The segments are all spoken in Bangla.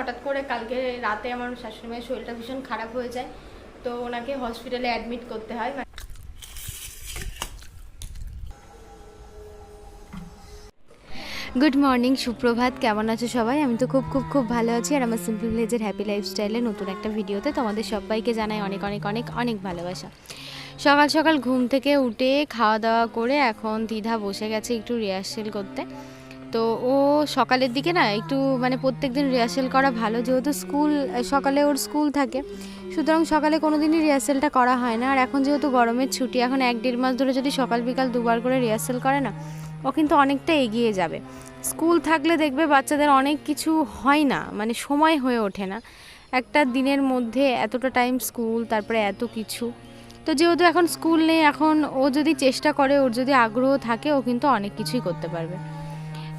হঠাৎ করে কালকে রাতে আমার শাশুড়ি মায়ের শরীরটা ভীষণ খারাপ হয়ে যায়, তো ওনাকে হসপিটালে অ্যাডমিট করতে হয়। গুড মর্নিং সুপ্রভাত। কেমন আছো সবাই? আমি তো খুব খুব খুব ভালো আছি। আর আমার সিম্পল ভিলেজের হ্যাপি লাইফস্টাইলে নতুন একটা ভিডিওতে তোমাদের সবাইকে জানাই অনেক অনেক অনেক অনেক ভালোবাসা। সকাল সকাল ঘুম থেকে উঠে খাওয়া দাওয়া করে এখন দ্বিধা বসে গেছে একটু রিহার্সেল করতে। তো ও সকালের দিকে না একটু মানে প্রত্যেক দিন রিহার্সেল করা ভালো। যেহেতু স্কুল সকালে ওর স্কুল থাকে, সুতরাং সকালে কোনো দিনই রিহার্সেলটা করা হয় না। আর এখন যেহেতু গরমের ছুটি, এখন এক দেড় মাস ধরে যদি সকাল বিকাল দুবার করে রিহার্সেল করে না, ও কিন্তু অনেকটা এগিয়ে যাবে। স্কুল থাকলে দেখবে বাচ্চাদের অনেক কিছু হয় না মানে সময় হয়ে ওঠে না। একটা দিনের মধ্যে এতটা টাইম স্কুল তারপরে এত কিছু। তো যেহেতু এখন স্কুল নেই, এখন ও যদি চেষ্টা করে, ওর যদি আগ্রহ থাকে, ও কিন্তু অনেক কিছুই করতে পারবে।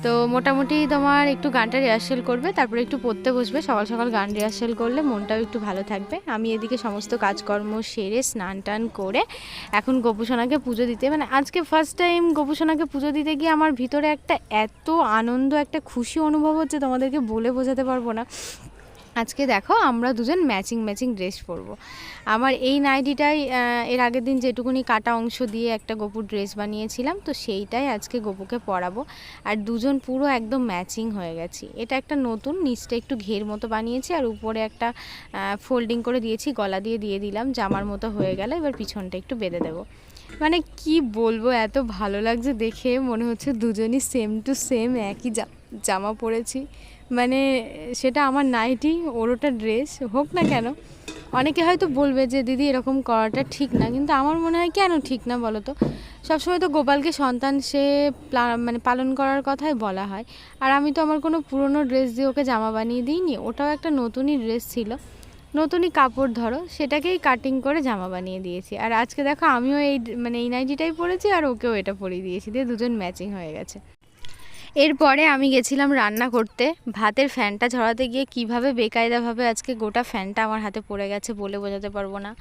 তো মোটামুটি তোমার একটু গানটা রিহার্সেল করবে, তারপরে একটু পড়তে বসবে, সকাল সকাল গান রিহার্সেল করলে মনটাও একটু ভালো থাকবে। আমি এদিকে সমস্ত কাজকর্ম সেরে স্নান টান করে এখন গোপুসোনাকে পুজো দিতে মানে আজকে ফার্স্ট টাইম গোপুসোনাকে পুজো দিতে গিয়ে আমার ভিতরে একটা এত আনন্দ, একটা খুশি অনুভব হচ্ছে তোমাদেরকে বলে বোঝাতে পারব না। আজকে দেখো আমরা দুজন ম্যাচিং ম্যাচিং ড্রেস পরবো। আমার এই নাইটিটাই এর আগের দিন যেটুকুনি কাটা অংশ দিয়ে একটা গোপুর ড্রেস বানিয়েছিলাম, তো সেইটাই আজকে গোপুকে পরাবো। আর দুজন পুরো একদম ম্যাচিং হয়ে গেছি। এটা একটা নতুন, নিচটা একটু ঘের মতো বানিয়েছি, আর উপরে একটা ফোল্ডিং করে দিয়েছি, গলা দিয়ে দিয়ে দিলাম, জামার মতো হয়ে গেল, এবার পিছনটা একটু বেঁধে দেবো। মানে কি বলব, এত ভালো লাগছে দেখে, মনে হচ্ছে দুজনই সেম টু সেম একই জামা পরেছি। মানে সেটা আমার নাইটি ওর ওটা ড্রেস হোক না কেন, অনেকে হয়তো বলবে যে, দিদি, এরকম করাটা ঠিক না। কিন্তু আমার মনে হয় কেন ঠিক না বলো তো? সবসময় তো গোপালকে সন্তান সে মানে পালন করার কথাই বলা হয়। আর আমি তো আমার কোনো পুরনো ড্রেস দিয়ে ওকে জামা বানিয়ে দিইনি, ওটাও একটা নতুনই ড্রেস ছিল। নতুনই কাপড় ধরো, সেটাকেই কাটিং করে জামা বানিয়ে দিয়েছি। আর আজকে দেখো, আমিও এই মানে এই নাইটিটাই পরেছি আর ওকেও এটা পরিয়ে দিয়েছি। দিয়ে দুজন ম্যাচিং হয়ে গেছে। এরপরে আমি গেছিলাম রান্না করতে। ভাতের ফ্যানটা ঝরাতে গিয়ে কীভাবে বেকায়দাভাবে আজকে গোটা ফ্যানটা আমার হাতে পড়ে গেছে বলে বোঝাতে পারব না।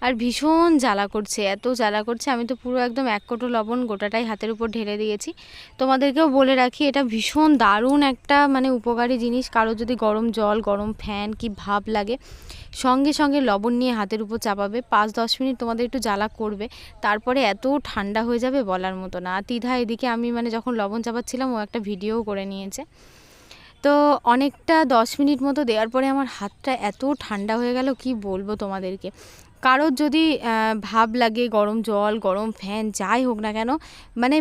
আর ভীষণ জ্বালা করছে, এত জ্বালা করছে, আমি তো পুরো একদম এক কোটো লবণ গোটাটাই হাতের উপর ঢেলে দিয়েছি। তোমাদেরকেও বলে রাখি, এটা ভীষণ দারুণ একটা মানে উপকারী জিনিস। কারও যদি গরম জল, গরম ফ্যান কি ভাব লাগে সঙ্গে সঙ্গে লবণ নিয়ে হাতের উপর চাপাবে। পাঁচ দশ মিনিট তোমাদের একটু জ্বালা করবে। তারপরে এত ঠান্ডা হয়ে যাবে বলার মতো না। আর তিধা এদিকে আমি মানে যখন লবণ চাপাচ্ছিলাম, ও একটা ভিডিও করে নিয়েছে। তো অনেকটা দশ মিনিট মতো দেওয়ার পরে আমার হাতটা এত ঠান্ডা হয়ে গেল, কি বলব তোমাদেরকে? কারোর যদি ভাব লাগে, গরম জল, গরম ফ্যান, যাই হোক না কেন মানে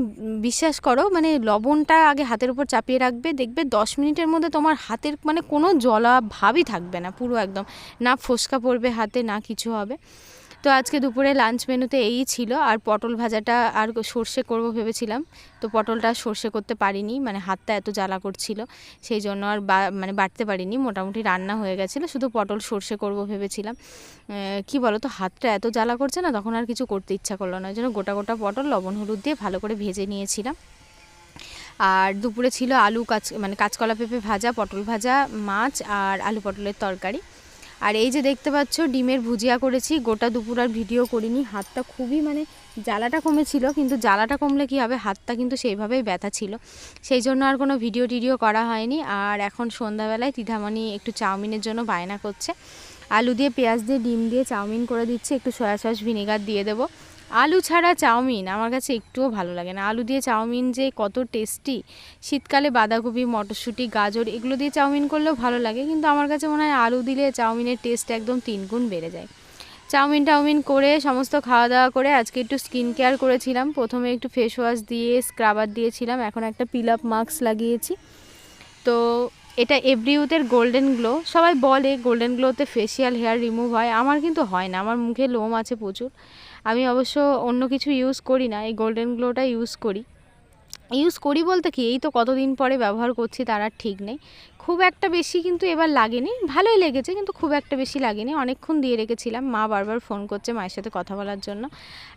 বিশ্বাস করো মানে লবণটা আগে হাতের উপর চাপিয়ে রাখবে, দেখবে দশ মিনিটের মধ্যে তোমার হাতের মানে কোনো জলা ভাবই থাকবে না, পুরো একদম। না ফোসকা পড়বে হাতে, না কিছু হবে। তো আজকে দুপুরে লাঞ্চ মেনুতে এই ছিল, আর পটল ভাজাটা আর সর্ষে করব ভেবেছিলাম। তো পটলটা সর্ষে করতে পারিনি মানে হাতটা এত জ্বালা করছিল, সেই জন্য আর মানে বাড়তে পারিনি, মোটামুটি রান্না হয়ে গেছিল, শুধু পটল সর্ষে করব ভেবেছিলাম। কি বলো তো হাতটা এত জ্বালা করছে না, তখন আর কিছু করতে ইচ্ছা করল না, ওই জন্য গোটা গোটা পটল, লবণ হলুদ দিয়ে ভালো করে ভেজে নিয়েছিলাম। আর দুপুরে ছিল আলু কাঁচ মানে কাঁচকলা পেঁপে ভাজা, পটল ভাজা, মাছ, আর আলু পটলের তরকারি। আর এই যে দেখতে পাচ্ছ, ডিমের ভুজিয়া করেছি, গোটা দুপুর আর ভিডিও করিনি। হাতটা খুবই মানে জ্বালাটা কমেছিল, কিন্তু জ্বালাটা কমলে কি হবে? হাতটা কিন্তু সেইভাবেই ব্যথা ছিল। সেই জন্য আর কোনো ভিডিও টিডিও করা হয়নি। আর এখন সন্ধ্যাবেলায় তিধামণি একটু চাউমিনের জন্য বায়না করছে। আলু দিয়ে পেঁয়াজ দিয়ে ডিম দিয়ে চাউমিন করে দিচ্ছে, একটু সয়া সস ভিনেগার দিয়ে দেবো। আলু ছাড়া চাউমিন আমার কাছে একটুও ভালো লাগে না। আলু দিয়ে চাউমিন যে কত টেস্টি। শীতকালে বাঁধাকপি, মটরশুঁটি, গাজর এগুলো দিয়ে চাউমিন করলেও ভালো লাগে, কিন্তু আমার কাছে মনে হয় আলু দিলে চাউমিনের টেস্ট একদম তিন গুণ বেড়ে যায়। চাউমিন টাউমিন করে সমস্ত খাওয়া দাওয়া করে আজকে একটু স্কিন কেয়ার করেছিলাম। প্রথমে একটু ফেস ওয়াশ দিয়ে স্ক্রাবার দিয়েছিলাম, এখন একটা পিল আপ মাস্ক লাগিয়েছি। তো এটা এভরিউথের গোল্ডেন গ্লো সবাই বলে গোল্ডেন গ্লোতে ফেসিয়াল হেয়ার রিমুভ হয়, আমার কিন্তু হয় না, আমার মুখে লোম আছে প্রচুর। আমি অবশ্য অন্য কিছু ইউজ করি না, এই গোল্ডেন গ্লোটা ইউজ করি। ইউজ করি বলতে কি, এই তো কতদিন পরে ব্যবহার করছি তার আর ঠিক নেই। খুব একটা বেশি কিন্তু এবার লাগেনি। ভালোই লেগেছে কিন্তু খুব একটা বেশি লাগেনি। অনেকক্ষণ দিয়ে রেখেছিলাম। মা বারবার ফোন করছে মায়ের সাথে কথা বলার জন্য।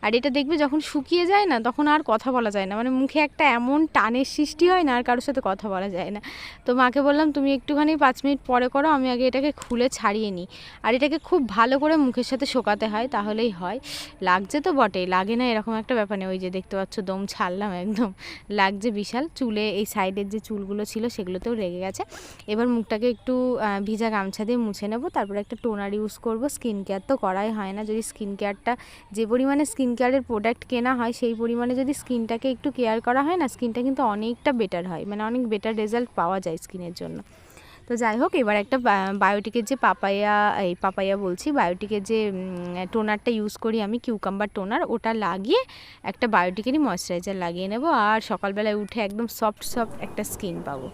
আর এটা দেখবে যখন শুকিয়ে যায় না, তখন আর কথা বলা যায় না। মানে মুখে একটা এমন টানের সৃষ্টি হয় না, আর কারোর সাথে কথা বলা যায় না। তো মাকে বললাম, তুমি একটুখানি পাঁচ মিনিট পরে করো, আমি আগে এটাকে খুলে ছাড়িয়ে নিই। আর এটাকে খুব ভালো করে মুখের সাথে শোকাতে হয়, তাহলেই হয়। লাগছে তো বটেই, লাগে না এরকম একটা ব্যাপার নেই। ওই যে দেখতে পাচ্ছ, দম ছাড়লাম একদম। লাগছে বিশাল। চুলে এই সাইডের যে চুলগুলো ছিল, সেগুলোতেও লেগে গেছে। এবার মুখটাকে একটু ভিজা গামছা দিয়ে মুছে নেব, তারপরে একটা টোনার ইউজ করব। স্কিন কেয়ার তো করাই হয় না। যদি স্কিন কেয়ারটা যে পরিমাণে স্কিন কেয়ারের প্রোডাক্ট কেনা হয়, সেই পরিমাণে যদি স্কিনটাকে একটু কেয়ার করা হয় না স্কিনটা কিন্তু অনেকটা বেটার হয়। মানে অনেক বেটার রেজাল্ট পাওয়া যায় স্কিনের জন্য। তো যাই হোক, এবার একটা বায়োটিকের যে পাপায়া, এই পাপায়া বলছি বায়োটিকের যে টোনারটা ইউজ করি আমি কিউকাম্বার টোনার, ওটা লাগিয়ে একটা বায়োটিকেরই ময়শ্চারাইজার লাগিয়ে নেব। আর সকালবেলায় উঠে একদম সফট সফট একটা স্কিন পাবো।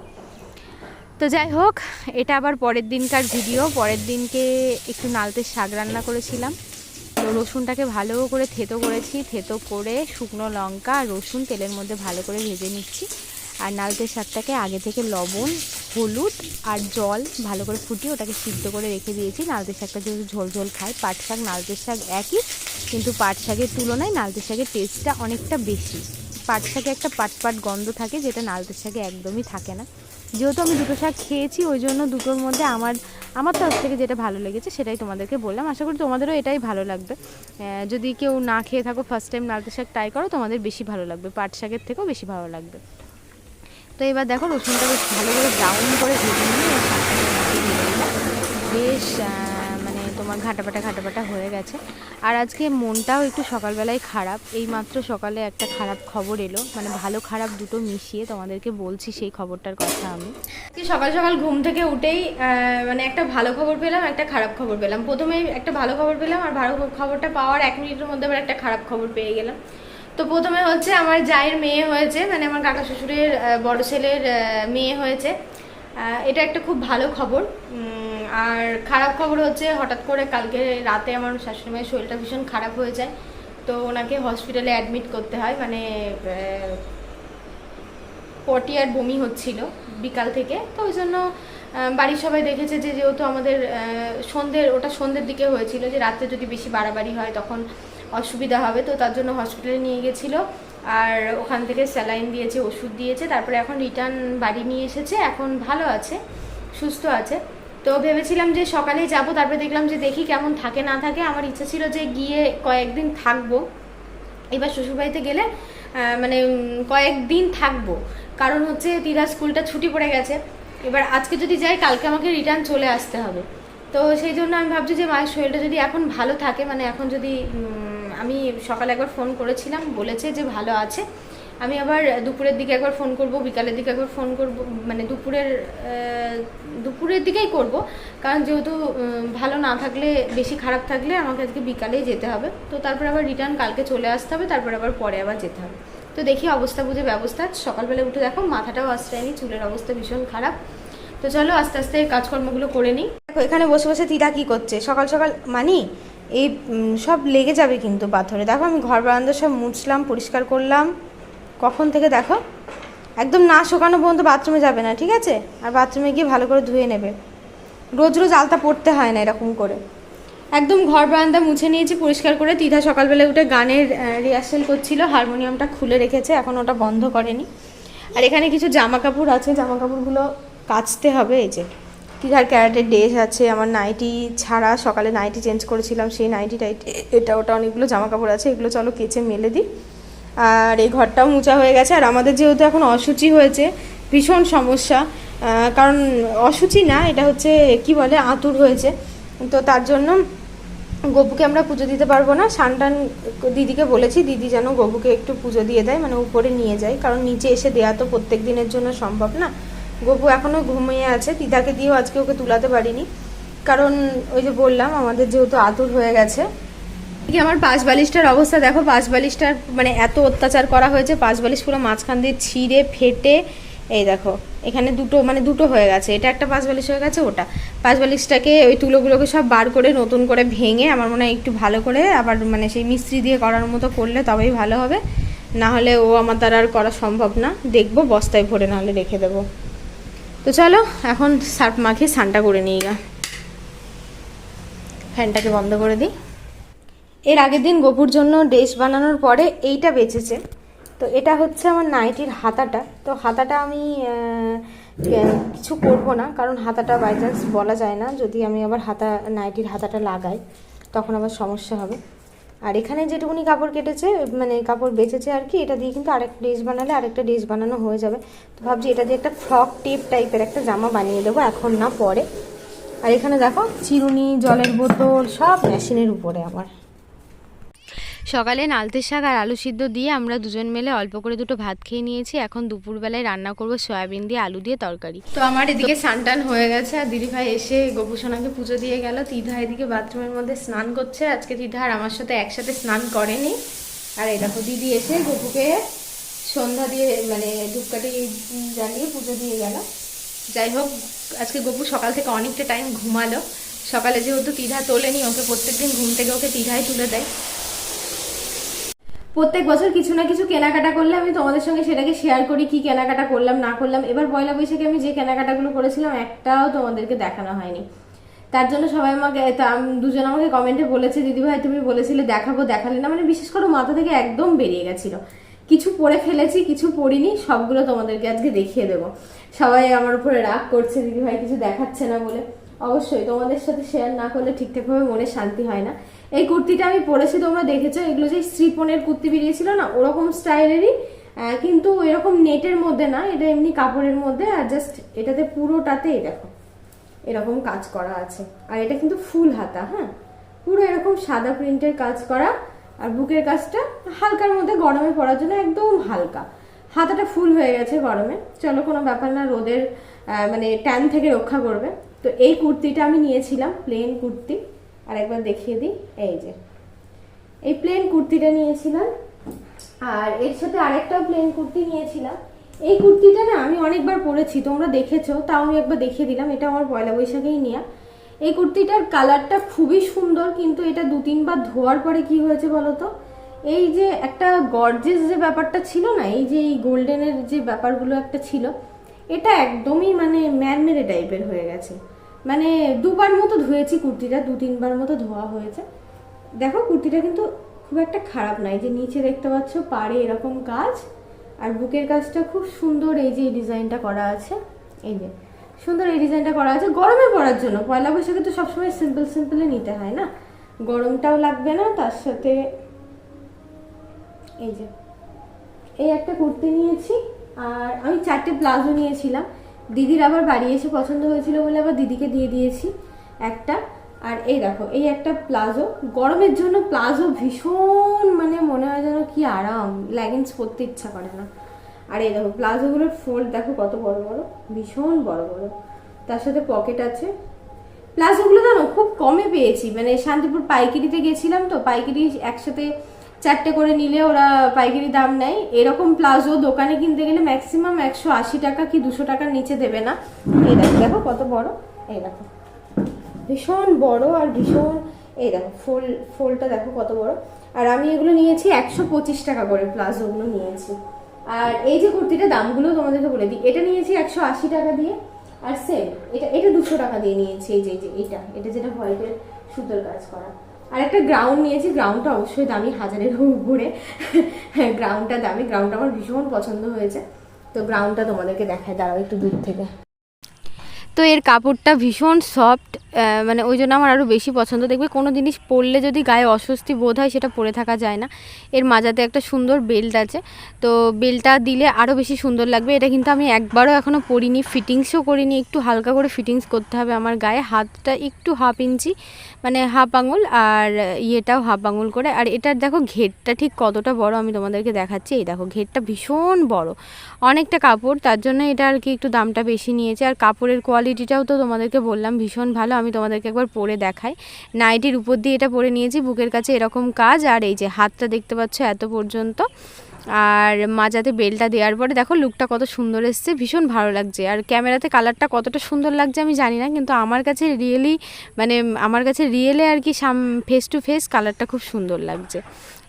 তো যাই হোক, এটা আবার পরের দিনকার ভিডিও। পরের দিনকে একটু নালতে শাক রান্না করেছিলাম। তো রসুনটাকে ভালো করে থেতো করেছি, থেতো করে শুকনো লঙ্কা আর রসুন তেলের মধ্যে ভালো করে ভেজে নিচ্ছি। আর নালতে শাকটাকে আগে থেকে লবণ, হলুদ আর জল ভালো করে ফুটিয়ে ওটাকে সিদ্ধ করে রেখে দিয়েছি। নালতে শাকটা যেহেতু ঝোল ঝোল খায়, পাট শাক, নালতে শাক একই, কিন্তু পাট শাকের তুলনায় নালতে শাকের টেস্টটা অনেকটা বেশি। পাট শাকে একটা পাট পাট গন্ধ থাকে যেটা নালতে শাকে একদমই থাকে না। যেহেতু আমি দুটো শাক খেয়েছি, ওই জন্য দুটোর মধ্যে আমার আমার তরফ থেকে যেটা ভালো লেগেছে সেটাই তোমাদেরকে বললাম। আশা করি তোমাদেরও এটাই ভালো লাগবে। যদি কেউ না খেয়ে থাকো ফার্স্ট টাইম নারকেল শাক ট্রাই করো, তোমাদের বেশি ভালো লাগবে। পাট শাকের থেকেও বেশি ভালো লাগবে। তো এবার দেখো রসুনটা বেশ ভালো করে ব্রাউন করে ভেজে নিয়ে। বেশ তোমার ঘাটাপাটা ঘাটাপাটা হয়ে গেছে। আর আজকে মনটাও একটু সকালবেলায় খারাপ। এই মাত্র সকালে একটা খারাপ খবর এলো। মানে ভালো খারাপ দুটো মিশিয়ে তোমাদেরকে বলছি সেই খবরটার কথা আমি। সকাল সকাল ঘুম থেকে উঠেই মানে একটা ভালো খবর পেলাম, একটা খারাপ খবর পেলাম। প্রথমে একটা ভালো খবর পেলাম আর ভালো খবরটা পাওয়ার এক মিনিটের মধ্যে আবার একটা খারাপ খবর পেয়ে গেলাম। তো প্রথমে হচ্ছে আমার জায়ের মেয়ে হয়েছে মানে আমার কাকা শ্বশুরের বড় ছেলের মেয়ে হয়েছে। এটা একটা খুব ভালো খবর। আর খারাপ খবর হচ্ছে, হঠাৎ করে কালকে রাতে আমার শাশুড়ি মায়ের শরীরটা ভীষণ খারাপ হয়ে যায়। তো ওনাকে হসপিটালে অ্যাডমিট করতে হয় মানে পটি আর বমি হচ্ছিল বিকাল থেকে। তো ওই জন্য বাড়ির সবাই দেখেছে যে যেহেতু আমাদের সন্ধ্যের, ওটা সন্ধ্যের দিকে হয়েছিল যে রাতে যদি বেশি বাড়াবাড়ি হয় তখন অসুবিধা হবে। তো তার জন্য হসপিটালে নিয়ে গেছিল আর ওখান থেকে স্যালাইন দিয়েছে, ওষুধ দিয়েছে। তারপরে এখন রিটার্ন বাড়ি নিয়ে এসেছে, এখন ভালো আছে, সুস্থ আছে। তো ভেবেছিলাম যে সকালেই যাব, তারপরে দেখলাম যে দেখি কেমন থাকে, না থাকে। আমার ইচ্ছা ছিল যে গিয়ে কয়েকদিন থাকব। এবার শ্বশুরবাড়িতে গেলে মানে কয়েকদিন থাকব। কারণ হচ্ছে তিরা স্কুলটা ছুটি পড়ে গেছে। এবার আজকে যদি যাই, কালকে আমাকে রিটার্ন চলে আসতে হবে। তো সেই জন্য আমি ভাবছি যে মায়ের শরীরটা যদি এখন ভালো থাকে মানে এখন যদি আমি সকালে একবার ফোন করেছিলাম, বলেছে যে ভালো আছে। আমি আবার দুপুরের দিকে একবার ফোন করব, বিকালের দিকে একবার ফোন করব মানে দুপুরের দুপুরের দিকেই করব। কারণ যেহেতু ভালো না থাকলে, বেশি খারাপ থাকলে আমাকে আজকে বিকালেই যেতে হবে। তো তারপর আবার রিটার্ন কালকে চলে আসতে হবে, তারপর আবার পরে আবার যেতে হবে। তো দেখি অবস্থা বুঝে ব্যবস্থা। সকালবেলা উঠে দেখো, মাথাটাও আশ্রয়নি চুলের অবস্থা ভীষণ খারাপ। তো চলো আস্তে আস্তে কাজকর্মগুলো করে নিই। দেখো, এখানে বসে বসে তিরা কি করছে? সকাল সকাল, মানি, এই সব লেগে যাবে কিন্তু পাথরে। দেখো, আমি ঘর বারান্দা সব মুছলাম, পরিষ্কার করলাম। কখন থেকে দেখো? একদম না শোকানো পর্যন্ত বাথরুমে যাবে না, ঠিক আছে? আর বাথরুমে গিয়ে ভালো করে ধুয়ে নেবে। রোজ রোজ আলতা পড়তে হয় না এরকম করে। একদম ঘর বারান্দা মুছে নিয়েছি, পরিষ্কার করে। তিধা সকালবেলা উঠে গানের রিহার্সেল করছিল। হারমোনিয়ামটা খুলে রেখেছে, এখন ওটা বন্ধ করেনি। আর এখানে কিছু জামা কাপড় আছে জামা কাপড়গুলো কাচতে হবে, এই যে। তিধার ক্যারাটের ড্রেস আছে, আমার নাইটি ছাড়া সকালে নাইটি চেঞ্জ করেছিলাম, সেই নাইটি টাইটি এটা, ওটা অনেকগুলো জামা কাপড় আছে, এগুলো চলো কেচে মেলে দিই। আর এই ঘরটাও মোচা হয়ে গেছে। আর আমাদের যেহেতু এখন অসুচি হয়েছে, ভীষণ সমস্যা কারণ অসুচি না, এটা হচ্ছে কি বলে, আঁতুর হয়েছে। তো তার জন্য গপুকে আমরা পুজো দিতে পারব না। সানটান দিদিকে বলেছি, দিদি যেন গপুকে একটু পুজো দিয়ে দেয় মানে উপরে নিয়ে যায়, কারণ নিচে এসে দেওয়া তো প্রত্যেক দিনের জন্য সম্ভব না। গপু এখনও ঘুমিয়ে আছে, দিদাকে দিয়েও আজকে ওকে তুলাতে পারিনি। কারণ ওই যে বললাম, আমাদের যেহেতু আতুর হয়ে গেছে কি আমার পাঁচ বালিশটার অবস্থা? দেখো পাঁচ বালিশটার মানে এত অত্যাচার করা হয়েছে পাঁচ বালিশ পুরো মাঝখান দিয়ে ছিঁড়ে ফেটে, এই দেখো, এখানে দুটো মানে দুটো হয়ে গেছে, এটা একটা পাঁচ বালিশ হয়ে গেছে, ওটা। পাঁচ বালিশটাকে ওই তুলোগুলোকে সব বার করে নতুন করে ভেঙে, আমার মনে হয় একটু ভালো করে, আবার মানে সেই মিস্ত্রি দিয়ে করার মতো করলে তবেই ভালো হবে, না হলে ও আমার দ্বারা আর করা সম্ভব না। দেখব, বস্তায় ভরে নাহলে রেখে দেবো। তো চলো, এখন সার্ফ মাখিয়ে স্নানটা করে নিই গা। ফ্যানটাকে বন্ধ করে দিই। এর আগের দিন গোপুর জন্য ড্রেস বানানোর পরে এইটা বেঁচেছে। তো এটা হচ্ছে আমার নাইটির হাতাটা। তো হাতাটা আমি কিছু করব না, কারণ হাতাটা বাই চান্স বলা যায় না। যদি আমি আবার হাতা, নাইটির হাতাটা লাগাই, তখন আবার সমস্যা হবে। আর এখানে যেটুকুনি কাপড় কেটেছে মানে কাপড় বেঁচেছে আর কি, এটা দিয়ে কিন্তু আরেকটা ড্রেস বানালে আরেকটা ড্রেস বানানো হয়ে যাবে। তো ভাবছি এটা দিয়ে একটা ফ্রক টিপ টাইপের একটা জামা বানিয়ে দেবো, এখন না পরে। আর এখানে দেখো, চিরুনি, জলের বোতল, সব মেশিনের উপরে আমার। সকালে নালতে শাক আর আলু সিদ্ধ দিয়ে আমরা দুজন মিলে অল্প করে দুটো ভাত খেয়ে নিয়েছি। এখন দুপুরবেলায় রান্না করব সয়াবিন দিয়ে আলু দিয়ে তরকারি। তো আমার এদিকে স্নান হয়ে গেছে আর দিদিভাই এসে গোপুসোনাকে পুজো দিয়ে গেল। তিধা এদিকে বাথরুমের মধ্যে স্নান করছে। আজকে তিধা আর আমার সাথে একসাথে স্নান করেনি। আর দেখো দিদি এসে গপুকে সন্ধ্যা দিয়ে মানে ধূপকাঠি জ্বালিয়ে পুজো দিয়ে গেল। যাই হোক, আজকে গপু সকাল থেকে অনেকটা টাইম ঘুমালো। সকালে যেহেতু তিধা তোলেনি, ওকে প্রত্যেকদিন ঘুম থেকে ওকে তিধাই তুলে দেয়। প্রত্যেক বছর কিছু না কিছু কেনাকাটা করলে আমি তোমাদের সঙ্গে সেটাকে শেয়ার করি, কি কেনাকাটা করলাম, না করলাম। এবার পয়লা বৈশাখে আমি যে কেনাকাটাগুলো করেছিলাম, একটাও তোমাদেরকে দেখানো হয়নি। তার জন্য সবাই আমাকে দুজন আমাকে কমেন্টে বলেছে দিদিভাই তুমি বলেছিলে দেখাবো, দেখালে না? মানে বিশেষ করে মাথা থেকে একদম বেরিয়ে গেছিল। কিছু পরে ফেলেছি, কিছু পড়িনি, সবগুলো তোমাদেরকে আজকে দেখিয়ে দেবো। সবাই আমার উপরে রাগ করছে দিদিভাই কিছু দেখাচ্ছে না বলে। অবশ্যই তোমাদের সাথে শেয়ার না করলে ঠিকঠাকভাবে মনে শান্তি হয় না। এই কুর্তিটা আমি পরেছি, তোমরা দেখেছ, এগুলো যে স্ত্রীপনের কুর্তি বেরিয়েছিল না, ওরকম স্টাইলেরই কিন্তু এরকম নেটের মধ্যে না, এটা এমনি কাপড়ের মধ্যে, আর জাস্ট এটাতে পুরোটাতেই দেখো, এরকম কাজ করা আছে। আর এটা কিন্তু ফুল হাতা হ্যাঁ? পুরো এরকম সাদা প্রিন্টের কাজ করা, আর বুকের কাজটা হালকার মধ্যে গরমে পড়ার জন্য একদম হালকা। হাতাটা ফুল হয়ে গেছে গরমে, চলো কোনো ব্যাপার না, রোদের মানে ট্যান থেকে রক্ষা করবে। তো এই কুর্তিটা আমি নিয়েছিলাম, প্লেন কুর্তি। আর একবার দেখিয়ে দিই। এই যে। এই প্লেন কুর্তিটা নিয়েছিলাম। আর এর সাথে আরেকটা প্লেন কুর্তি নিয়েছিলাম। এই কুর্তিটা না আমি অনেকবার পরেছি, তোমরা দেখেছ, তাও আমি একবার দেখিয়ে দিলাম, এটা আমার পয়লা বৈশাখেই নেওয়া এই কুর্তিটার কালারটা খুবই সুন্দর, কিন্তু এটা দু তিনবার ধোয়ার পরে কি হয়েছে বলো তো এই যে একটা গর্জেস যে ব্যাপারটা ছিল না, এই যে এই গোল্ডেনের যে ব্যাপারগুলো একটা ছিল, এটা একদমই মানে ম্যানমেরে টাইপের হয়ে গেছে। মানে দুবার মতো ধুয়েছি কুর্তিটা, দু তিনবার মতো ধোয়া হয়েছে। দেখো, কুর্তিটা কিন্তু খুব একটা খারাপ নাই যে নিচে দেখতে পাচ্ছ, পাড়ে এরকম কাজ। আর বুকের কাজটা খুব সুন্দর এই যে ডিজাইনটা করা আছে। এই যে, সুন্দর এই ডিজাইনটা করা আছে। গরমে পড়ার জন্য। পয়লা বৈশাখে তো সবসময় সিম্পল সিম্পলে নিতে হয় না? গরমটাও লাগবে না, তার সাথে এই যে, এই একটা কুর্তি নিয়েছি। আর আমি চারটে প্লাজো নিয়েছিলাম। দিদির আবার বাড়ি এসে পছন্দ হয়েছিল বলে আবার দিদিকে দিয়ে দিয়েছি একটা। আর এই দেখো, এই একটা প্লাজো। গরমের জন্য প্লাজো ভীষণ মানে মনে হয় যেন কি আরাম। লেগিংস পরতে ইচ্ছা করে না। আর এই দেখো, প্লাজোগুলোর ফোল্ড দেখো কত বড় বড়, ভীষণ বড় বড়। তার সাথে পকেট আছে। প্লাজোগুলো জানো, খুব কমে পেয়েছি। মানে শান্তিপুর পাইকারিতে গেছিলাম তো, পাইকারি একসাথে চারটে করে নিলে ওরা পাইকারি দাম নেয়। এরকম প্লাজো দোকানে কিনতে গেলে ম্যাক্সিমাম একশো আশি টাকা কি দুশো টাকার নিচে দেবে না। এই দেখো দেখো কত বড়। এই দেখো। ভীষণ বড় আর ভীষণ, এই দেখো, ফোল, ফোলটা দেখো কত বড়। আর আমি এগুলো নিয়েছি একশো পঁচিশ টাকা করে প্লাজোগুলো নিয়েছি। আর এই যে কুর্তিটা দামগুলো তোমাদেরকে বলে দিই, এটা নিয়েছি একশো আশি টাকা দিয়ে। আর সেম, এটা এটা দুশো টাকা দিয়ে নিয়েছি। এই যে এটা এটা যেটা হোয়াইটের সুতোর কাজ করা। আর একটা গ্রাউন্ড নিয়েছি গ্রাউন্ডটা অবশ্যই দামি, হাজারের উপরে। হ্যাঁ গ্রাউন্ডটা দামি গ্রাউন্ডটা আমার ভীষণ পছন্দ হয়েছে। তো গ্রাউন্ডটা তোমাদেরকে দেখায়, দাঁড়াও একটু দূর থেকে। তো এর কাপড়টা ভীষণ সফট মানে ওই জন্য আমার আরও বেশি পছন্দ। দেখবে কোনো জিনিস পরলে যদি গায়ে অস্বস্তি বোধ হয় সেটা পরে থাকা যায় না। এর মাজাতে একটা সুন্দর বেল্ট আছে। তো বেল্টটা দিলে আরও বেশি সুন্দর লাগবে। এটা কিন্তু আমি একবারও এখনও পরিনি ফিটিংসও করিনি। একটু হালকা করে ফিটিংস করতে হবে আমার গায়ে। হাতটা একটু হাফ ইঞ্চি মানে হাফ আঙুল আর ইয়েটাও হাফ আঙুল করে। আর এটার দেখো ঘেরটা ঠিক কতটা বড় আমি তোমাদেরকে দেখাচ্ছি। এই দেখো ঘেরটা ভীষণ বড়। অনেকটা কাপড়, তার জন্য এটা আর কি একটু দামটা বেশি নিয়েছে। আর কাপড়ের কোয়ালিটিটাও তো তোমাদেরকে বললাম, ভীষণ ভালো। আমি তোমাদেরকে একবার পরে দেখাই। নাইটির উপর দিয়ে এটা পরে নিয়েছি, বুকের কাছে এরকম কাজ। আর এই যে হাতটা দেখতে পাচ্ছ এত পর্যন্ত। আর মাজাতে বেলটা দেওয়ার পরে দেখো লুকটা কত সুন্দর এসছে, ভীষণ ভালো লাগছে। আর ক্যামেরাতে কালারটা কতটা সুন্দর লাগছে আমি জানি না, কিন্তু আমার কাছে রিয়েলি মানে আমার কাছে রিয়েলে আর কি সাম ফেস টু ফেস কালারটা খুব সুন্দর লাগছে।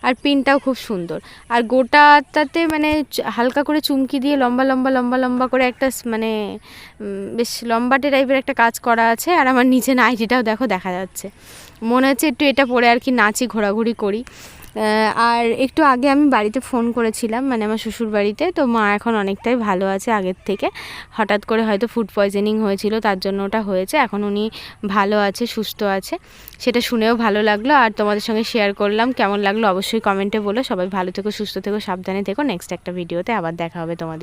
আর পিনটাও খুব সুন্দর। আর গোটাটাতে মানে হালকা করে চুমকি দিয়ে লম্বা লম্বা লম্বা লম্বা করে একটা মানে বেশ লম্বাটে টাইপের একটা কাজ করা আছে। আর আমার নিচে নাইটিটাও দেখো দেখা যাচ্ছে। মনে হচ্ছে একটু এটা পরে আর কি নাচি, ঘোরাঘুরি করি। আর একটু আগে আমি বাড়িতে ফোন করেছিলাম মানে আমার শ্বশুর বাড়িতে, তো মা এখন অনেকটাই ভালো আছে আগের থেকে। হঠাৎ করে হয়তো ফুড পয়জনিং হয়েছিল, তার জন্য ওটা হয়েছে, এখন উনি ভালো আছে, সুস্থ আছে। সেটা শুনেও ভালো লাগল, আর তোমাদের সঙ্গে শেয়ার করলাম, কেমন লাগল অবশ্যই কমেন্টে বলো। সবাই ভালো থেকো, সুস্থ থেকো, সাবধানে থেকো। নেক্সট একটা ভিডিওতে আবার দেখা হবে তোমাদের